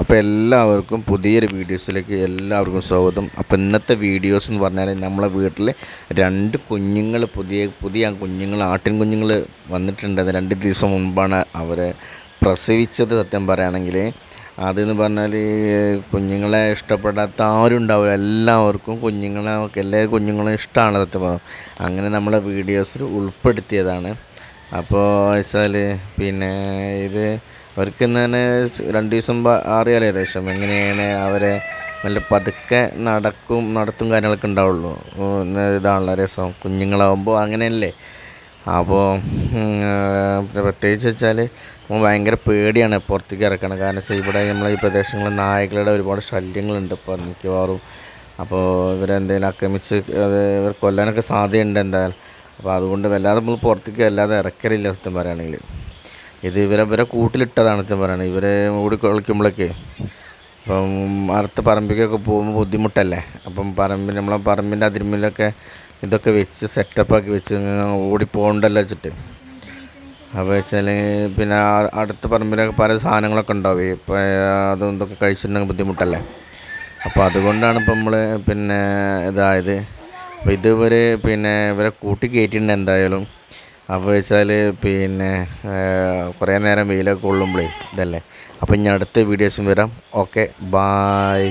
അപ്പോൾ എല്ലാവർക്കും പുതിയൊരു വീഡിയോസിലേക്ക് എല്ലാവർക്കും സ്വാഗതം. അപ്പോൾ ഇന്നത്തെ വീഡിയോസ് എന്ന് പറഞ്ഞാൽ നമ്മളെ വീട്ടിൽ രണ്ട് കുഞ്ഞുങ്ങൾ പുതിയ പുതിയ കുഞ്ഞുങ്ങൾ ആട്ടിൻ കുഞ്ഞുങ്ങൾ വന്നിട്ടുണ്ട്. അത് രണ്ട് ദിവസം മുൻപാണ് അവരെ പ്രസവിച്ചത്. സത്യം പറയുകയാണെങ്കിൽ അതെന്ന് പറഞ്ഞാൽ കുഞ്ഞുങ്ങളെ ഇഷ്ടപ്പെടാത്ത ആരും ഉണ്ടാവില്ല. എല്ലാവർക്കും കുഞ്ഞുങ്ങളെ എല്ലാ കുഞ്ഞുങ്ങളും ഇഷ്ടമാണ് സത്യം പറഞ്ഞു. അങ്ങനെ നമ്മളെ വീഡിയോസിൽ ഉൾപ്പെടുത്തിയതാണ്. അപ്പോൾ വെച്ചാൽ പിന്നെ ഇത് അവർക്ക് തന്നെ രണ്ട് ദിവസം അറിയാലോ ഏകദേശം. എങ്ങനെയാണ് അവരെ നല്ല പതുക്കെ നടക്കും നടത്തും കാര്യങ്ങളൊക്കെ ഉണ്ടാവുള്ളൂ. ഇന്ന് ഇതാണല്ലോ രസം. കുഞ്ഞുങ്ങളാവുമ്പോൾ അങ്ങനെയല്ലേ? അപ്പോൾ പ്രത്യേകിച്ച് വെച്ചാൽ ഭയങ്കര പേടിയാണ് പുറത്തേക്ക് ഇറക്കണം. കാരണം വെച്ചാൽ ഇവിടെ നമ്മളെ ഈ പ്രദേശങ്ങളിൽ നായകളുടെ ഒരുപാട് ശല്യങ്ങളുണ്ട് ഇപ്പോൾ മിക്കവാറും. അപ്പോൾ ഇവരെന്തെങ്കിലും ആക്രമിച്ച് അത് ഇവർ കൊല്ലാനൊക്കെ സാധ്യതയുണ്ട് എന്തായാലും. അപ്പോൾ അതുകൊണ്ട് വല്ലാതെ നമ്മൾ പുറത്തേക്ക് വല്ലാതെ ഇറക്കലില്ല സത്യം പറയുകയാണെങ്കിൽ ഇത് ഇവരെ ഇവരെ കൂട്ടിലിട്ടതാണ് ഞാൻ പറയുന്നത് ഇവരെ ഓടി കളിക്കുമ്പോഴൊക്കെ അപ്പം അടുത്ത പറമ്പിലേക്കൊക്കെ പോകുമ്പോൾ ബുദ്ധിമുട്ടല്ലേ? അപ്പം പറമ്പിൽ നമ്മളെ പറമ്പിന്റെ അതിരുമ്പിലൊക്കെ ഇതൊക്കെ വെച്ച് സെറ്റപ്പാക്കി വെച്ച് ഓടിപ്പോകണ്ടല്ലോ വെച്ചിട്ട്. അപ്പോൾ വെച്ചാൽ പിന്നെ അടുത്ത പറമ്പിലൊക്കെ പല സാധനങ്ങളൊക്കെ ഉണ്ടാവും. ഇപ്പോൾ അതും ഇതൊക്കെ കഴിച്ചിട്ടുണ്ടെങ്കിൽ ബുദ്ധിമുട്ടല്ലേ? അപ്പോൾ അതുകൊണ്ടാണ് ഇപ്പം നമ്മൾ പിന്നെ ഇതായത്. അപ്പോൾ ഇതുവരെ പിന്നെ ഇവരെ കൂട്ടി കയറ്റിയിട്ടുണ്ട് എന്തായാലും. അപ്പോൾ വെച്ചാൽ പിന്നെ കുറേ നേരം വെയിലൊക്കെ കൊള്ളുമ്പോഴേ ഇതല്ലേ? അപ്പോൾ ഇനി അടുത്ത വീഡിയോസും വരാം. Okay bye.